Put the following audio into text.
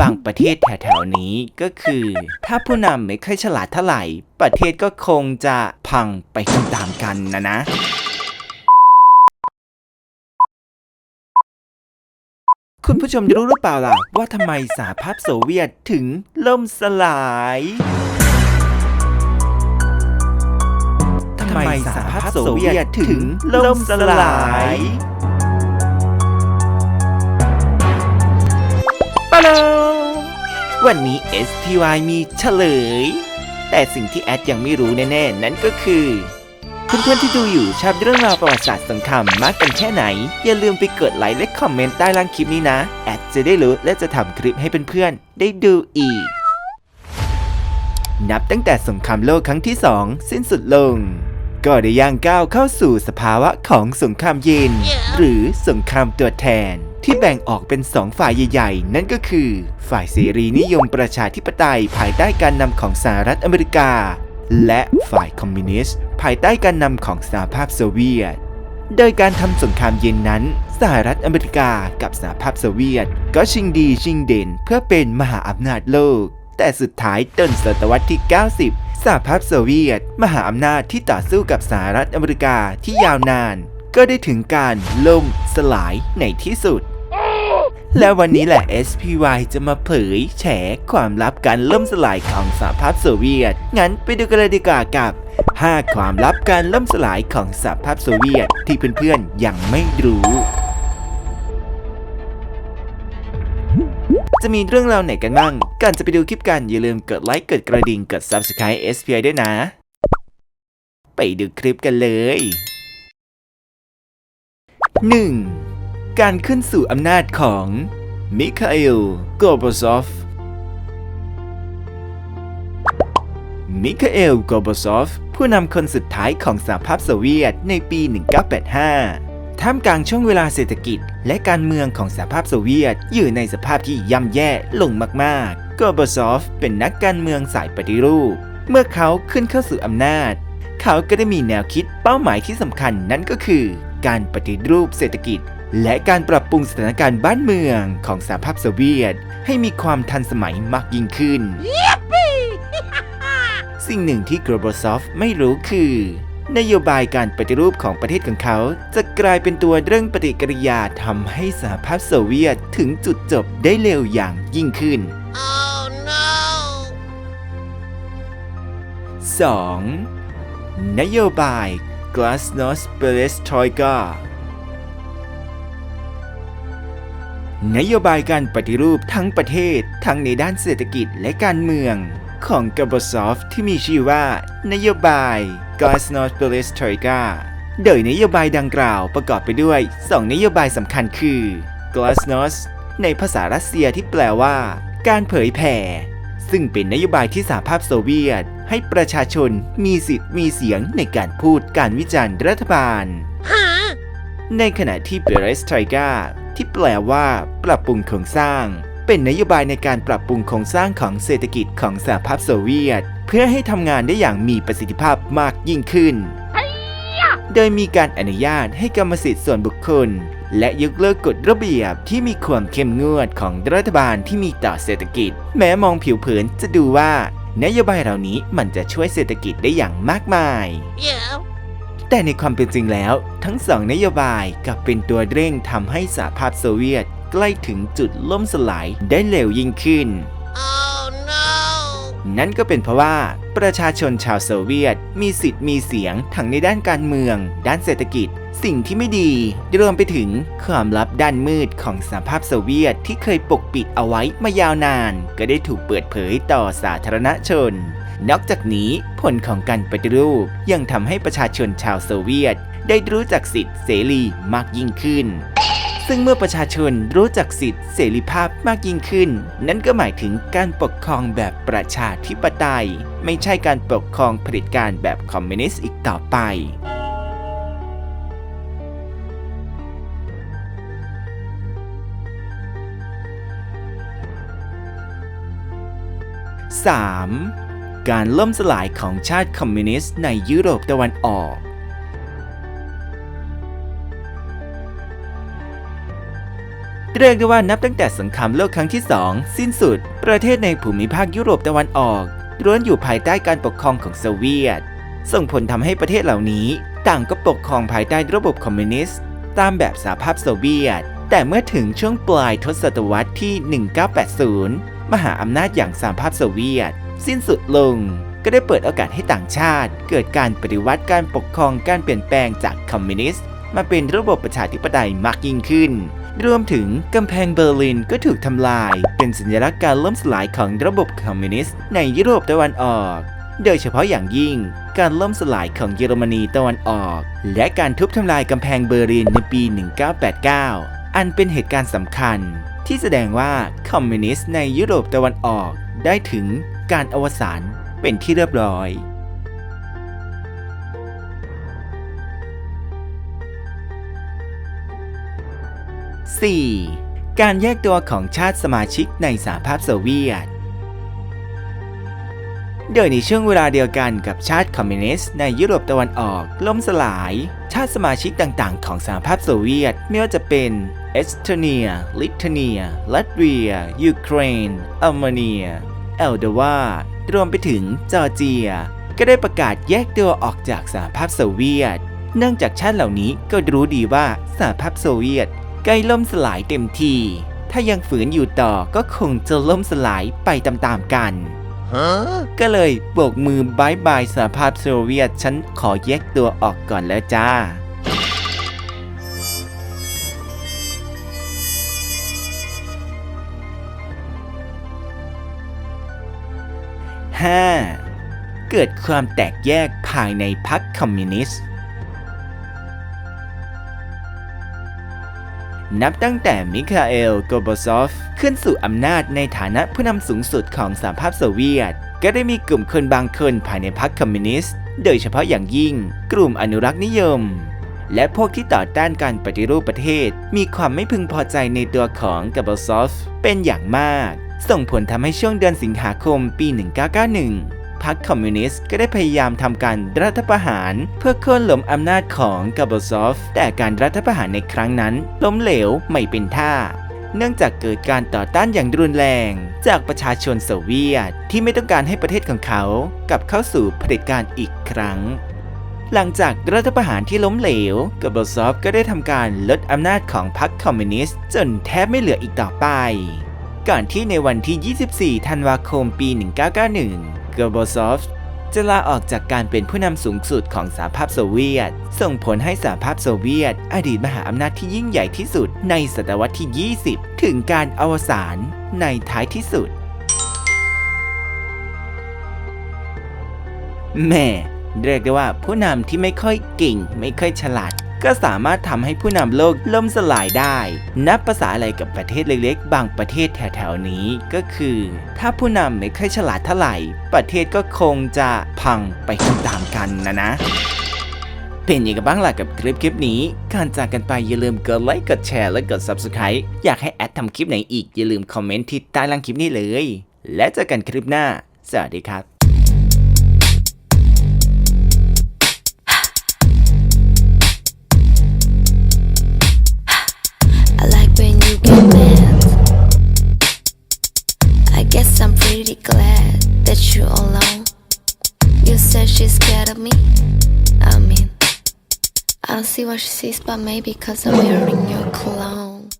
บางประเทศแถวๆนี้ก็คือ ถ้าผู้นำไม่ค่อยฉลาดเท่าไหร่ ประเทศก็คงจะพังไปตามๆกันนะนะ คุณผู้ชมรู้หรือเปล่าล่ะ ว่าทำไมสหภาพโซเวียตถึงล่มสลายทำไมสหภาพโซเวียตถึงล่มสลาย ปะโลวันนี้ SPY มีเฉลย แต่สิ่งที่แอดยังไม่รู้แน่ๆ นั่นก็คือ เพื่อนๆที่ดูอยู่ชอบเรื่องราวประวัติศาสตร์สงครามมากกันแค่ไหน อย่าลืมไปกดไลค์และคอมเมนต์ใต้ล่างคลิปนี้นะ แอดจะได้รู้และจะทำคลิปให้เพื่อนๆ ได้ดูอีก นับตั้งแต่สงครามโลกครั้งที่สองสิ้นสุดลง ก็ได้ย่างก้าวเข้าสู่สภาวะของสงครามเย็นหรือสงครามตัวแทน ที่แบ่งออกเป็นสองฝ่ายใหญ่ ๆ นั่นก็คือ ฝ่ายเสรีนิยมประชาธิปไตยภายใต้การนำของสหรัฐอเมริกา และฝ่ายคอมมิวนิสต์ภายใต้การนำของสหภาพโซเวียต โดยการทำสงครามเย็นนั้น สหรัฐอเมริกากับสหภาพโซเวียต ก็ชิงดีชิงเด่นเพื่อเป็นมหาอำนาจโลก แต่สุดท้ายต้นศตวรรษที่ 90 สหภาพโซเวียต มหาอำนาจที่ต่อสู้กับสหรัฐอเมริกาที่ยาวนาน ก็ได้ถึงการล่มสลายในที่สุด และวันนี้แหละ SPY จะมาเผยแฉความลับการล่มสลายของสหภาพโซเวียต งั้นไปดูกันเลยดีกว่ากับ 5 ความลับการล่มสลายของสหภาพโซเวียตที่เพื่อนๆยังไม่รู้ จะมีเรื่องราวไหนกันบ้างก่อนจะไปดูคลิปกันอย่าลืมกดไลค์กดกระดิ่งกด Subscribe SPI ด้วยนะ ไปดูคลิปกันเลย 1. การขึ้นสู่อำนาจของมิคาเอลโกโบซอฟมิคาเอลโกโบซอฟผู้นำคนสุดท้ายของสหภาพโซเวียตในปี 1985 ท่ามกลางช่วงเวลาเศรษฐกิจ และการเมืองของสหภาพโซเวียต อยู่ในสภาพที่ย่ำแย่ลงมากๆโกโบซอฟเป็นนักการเมืองสายปฏิรูป เมื่อเขาขึ้นเข้าสู่อำนาจ เขาก็ได้มีแนวคิดเป้าหมายที่สำคัญนั่นก็คือ การปฏิรูปเศรษฐกิจ และการปรับปรุงสถานการณ์บ้านเมืองของสหภาพโซเวียต ให้มีความทันสมัยมากยิ่งขึ้น สิ่งหนึ่งที่ g r o b o s o f t ไม่รู้คือ นโยบายการปฏิรูปของประเทศของเขา จะกลายเป็นตัวเร่งปฏิกิริยาทำให้สหภาพโซเวียตถึงจุดจบได้เร็วอย่างยิ่งขึ้น Oh no! 2. นโยบาย Glasnost p e r e s t r o i k a นโยบายการปฏิรูปทั้งประเทศทั้งในด้านเศรษฐกิจและการเมือง ของก b o s o f ที่มีชื่อว่า นโยบาย Glasnost p e r e s t r o i k a โดยนโยบายดังกล่าวประกอบไปด้วย 2 นโยบายสำคัญคือ Glasnost ในภาษารัสเซียที่แปลว่า การเผยแผ่ ซึ่งเป็นนโยบายที่สหภาพโซเวียต ให้ประชาชนมีสิทธิ์มีเสียงในการพูดการวิจารณ์รัฐบาล Huh? ในขณะที่ p e r e s t r o i k a ที่แปลว่า ปรับปรุงโครงสร้าง เป็นนโยบายในการปรับปรุงโครงสร้างของเศรษฐกิจของสหภาพโซเวียต เพื่อให้ทำงานได้อย่างมีประสิทธิภาพมากยิ่งขึ้น โดยมีการอนุญาตให้กรรมสิทธิ์ส่วนบุคคล และยกเลิกกฎระเบียบที่มีความเข้มงวดของรัฐบาลที่มีต่อเศรษฐกิจ แม้มองผิวเผินจะดูว่านโยบายเหล่านี้มันจะช่วยเศรษฐกิจได้อย่างมากมาย Yeah. แต่ในความเป็นจริงแล้ว ทั้งสองนโยบายกลับเป็นตัวเร่งทำให้สหภาพโซเวียต ใกล้ถึงจุดล่มสลายได้เร็วยิ่งขึ้น Oh no! นั่นก็เป็นเพราะว่าประชาชนชาวโซเวียต มีสิทธิ์มีเสียงทั้งในด้านการเมือง ด้านเศรษฐกิจ สิ่งที่ไม่ดี รวมไปถึงความลับด้านมืดของสหภาพโซเวียตที่เคยปกปิดเอาไว้มายาวนาน ก็ได้ถูกเปิดเผยต่อสาธารณชน นอกจากนี้ผลของการปฏิรูปยังทำให้ประชาชนชาวโซเวียต ได้รู้จักสิทธิเสรีมากยิ่งขึ้น ซึ่งเมื่อประชาชนรู้จักสิทธิเสรีภาพมากยิ่งขึ้น นั่นก็หมายถึงการปกครองแบบประชาธิปไตย ไม่ใช่การปกครองเผด็จการแบบคอมมิวนิสต์อีกต่อไป 3. การล่มสลายของชาติคอมมิวนิสต์ในยุโรปตะวันออก เรียกได้ว่านับตั้งแต่สงครามโลกครั้งที่สองสิ้นสุด ประเทศในภูมิภาคยุโรปตะวันออกล้วนอยู่ภายใต้การปกครองของโซเวียต ส่งผลทำให้ประเทศเหล่านี้ ต่างก็ปกครองภายใต้ระบบคอมมิวนิสต์ ตามแบบสหภาพโซเวียต แต่เมื่อถึงช่วงปลายทศตวรรษที่ 1980 มหาอำนาจอย่างสหภาพโซเวียต สิ้นสุดลงก็ได้เปิดโอกาสให้ต่างชาติ เกิดการปฏิวัติการปกครองการเปลี่ยนแปลงจากคอมมิวนิสต์มาเป็นระบบประชาธิปไตยมากยิ่งขึ้น รวมถึงกำแพงเบอร์ลินก็ถูกทำลาย เป็นสัญลักษณ์การล่มสลายของระบบคอมมิวนิสต์ในยุโรปตะวันออก โดยเฉพาะอย่างยิ่งการล่มสลายของเยอรมนีตะวันออก และการทุบทำลายกำแพงเบอร์ลินในปี 1989 อันเป็นเหตุการณ์สำคัญ ที่แสดงว่าคอมมิวนิสต์ในยุโรปตะวันออกได้ถึงการอวสานเป็นที่เรียบร้อย 4. การแยกตัวของชาติสมาชิกในสหภาพโซเวียต โดยในช่วงเวลาเดียวกันกับชาติคอมมิวนิสต์ในยุโรปตะวันออกล่มสลาย ชาติสมาชิกต่างๆ ของสหภาพโซเวียตไม่ว่าจะเป็นเอสโตเนีย ลิทัวเนีย ลัตเวีย ยูเครนอัลเมเนีย เอลโดวารวมไปถึงจอร์เจีย ก็ได้ประกาศแยกตัวออกจากสหภาพโซเวียต เนื่องจากชาติเหล่านี้ก็รู้ดีว่าสหภาพโซเวียต ใกล้ล่มสลายเต็มที ถ้ายังฝืนอยู่ต่อก็คงจะล่มสลายไปตามๆกัน Huh? ก็เลยโบกมือบายบายสหภาพโซเวียตฉันขอแยกตัวออกก่อนแล้วจ้า 5. เกิดความแตกแยกภายในพรรคคอมมิวนิสต์ นับตั้งแต่มิคาเอล โกบอซอฟ ขึ้นสู่อำนาจในฐานะผู้นำสูงสุดของสหภาพโซเวียต ก็ได้มีกลุ่มคนบางคนภายในพรรคคอมมิวนิสต์ โดยเฉพาะอย่างยิ่ง กลุ่มอนุรักษ์นิยม และพวกที่ต่อต้านการปฏิรูปประเทศ มีความไม่พึงพอใจในตัวของกบอซอฟเป็นอย่างมาก ส่งผลทำให้ช่วงเดือนสิงหาคมปี 1991 พรรคคอมมิวนิสต์ก็ได้พยายามทำการรัฐประหาร เพื่อโค่นล้มอำนาจของกาบซอฟ แต่การรัฐประหารในครั้งนั้นล้มเหลวไม่เป็นท่า เนื่องจากเกิดการต่อต้านอย่างรุนแรง จากประชาชนโซเวียตที่ไม่ต้องการให้ประเทศของเขากลับเข้าสู่เผด็จการอีกครั้งหลังจากรัฐประหารที่ล้มเหลวกาบซอฟก็ได้ทำการลดอำนาจของพรรคคอมมิวนิสต์จนแทบไม่เหลืออีกต่อไป ก่อนที่ในวันที่ 24 ธันวาคมปี 1991 กาบซอฟจะลาออกจากการเป็นผู้นำสูงสุดของสหภาพโซเวียต ส่งผลให้สหภาพโซเวียต อดีตมหาอำนาจที่ยิ่งใหญ่ที่สุดในศตวรรษที่ 20 ถึงการอวสานในท้ายที่สุด แม่เรียกได้ว่าผู้นำที่ไม่ค่อยเก่ง ไม่ค่อยฉลาด ก็สามารถทำให้ผู้นำโลกล่มสลายได้ นับภาษาอะไรกับประเทศเล็กๆ บางประเทศแถวๆนี้ก็คือ ถ้าผู้นำไม่ค่อยฉลาดเท่าไหร่ ประเทศก็คงจะพังไปตามๆกันนะนะเป็นยังไงบ้างล่ะกับคลิปคลิปนี้ ก่อนจากกันไปอย่าลืมกดไลค์กดแชร์และกด Subscribe อยากให้แอดทำคลิปไหนอีกอย่าลืมคอมเมนต์ที่ใต้ล่างคลิปนี้เลย และเจอกันคลิปหน้า สวัสดีครับ see what she sees but maybe cause I'm wearing your cologne.